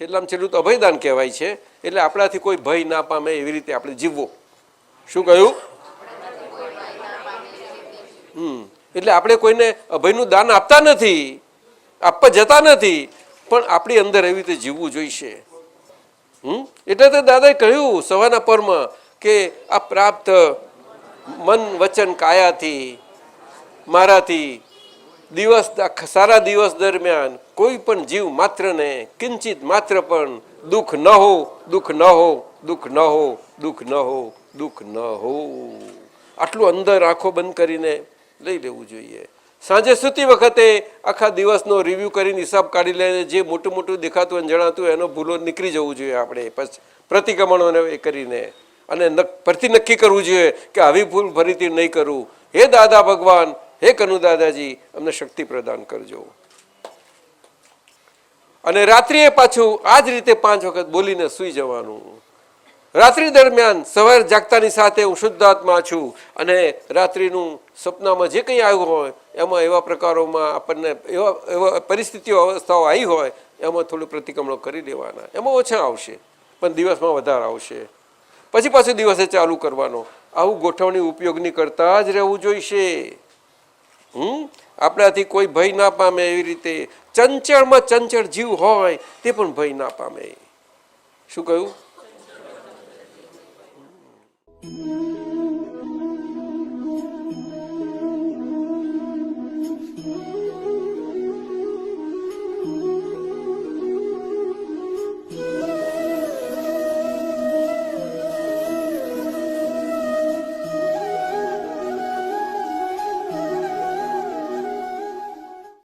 છેલ્લામાં છેલ્લું તો અભયદાન કહેવાય છે. એટલે આપણાથી કોઈ ભય ના પામે એવી રીતે આપણે જીવવું. શું કહ્યું? હમ. એટલે આપણે કોઈને અભયનું દાન આપતા નથી, આપવા જતા નથી, પણ આપણી અંદર એવી રીતે જીવવું જોઈશે. હમ? એટલે તો દાદાએ કહ્યું સવારના પરમાં કે આ પ્રાપ્ત મન વચન કાયાથી, મારાથી દિવસ સારા દિવસ દરમિયાન કોઈ પણ જીવ માત્રને કિંચિત માત્ર પણ દુઃખ ન હો દુઃખ ન હો દુઃખ ન હો દુઃખ ન હો દુઃખ ન હો આટલું અંદર આંખો બંધ કરીને લઈ લેવું જોઈએ. સાંજે સૂતી વખતે આખા દિવસનો રિવ્યૂ કરીને હિસાબ કાઢી લઈને જે મોટું મોટું દેખાતું અને જણાતું એનો ભૂલો નીકળી જવું જોઈએ આપણે. પ્રતિક્રમણોને એ કરીને અને પરથી નક્કી કરવું જોઈએ કે આવી ભૂલ ફરીથી નહીં કરું. હે દાદા ભગવાન હે કનુ દાદાજી, અમને શક્તિ પ્રદાન કરજો. અને રાત્રિએ પાછું આ જ રીતે પાંચ વખત બોલીને સૂઈ જવાનું. રાત્રિ દરમિયાન સવાર જાગતાની સાથે હું શુદ્ધ છું અને રાત્રિનું સપનામાં જે કંઈ આવ્યું હોય, એમાં એવા પ્રકારોમાં આપણને એવા એવા પરિસ્થિતિઓ, અવસ્થાઓ આવી હોય, એમાં થોડું પ્રતિક્રમણો કરી લેવાના એમાં ઓછા આવશે, પણ દિવસમાં વધારે આવશે. પછી પાછું દિવસે ચાલુ કરવાનો. આવું ગોઠવણી ઉપયોગની કરતા જ રહેવું જોઈશે. હમ? આપણાથી કોઈ ભય ના પામે એવી રીતે. ચંચળમાં ચંચળ જીવ હોય, તે પણ ભય ના પામે. શું કહ્યું?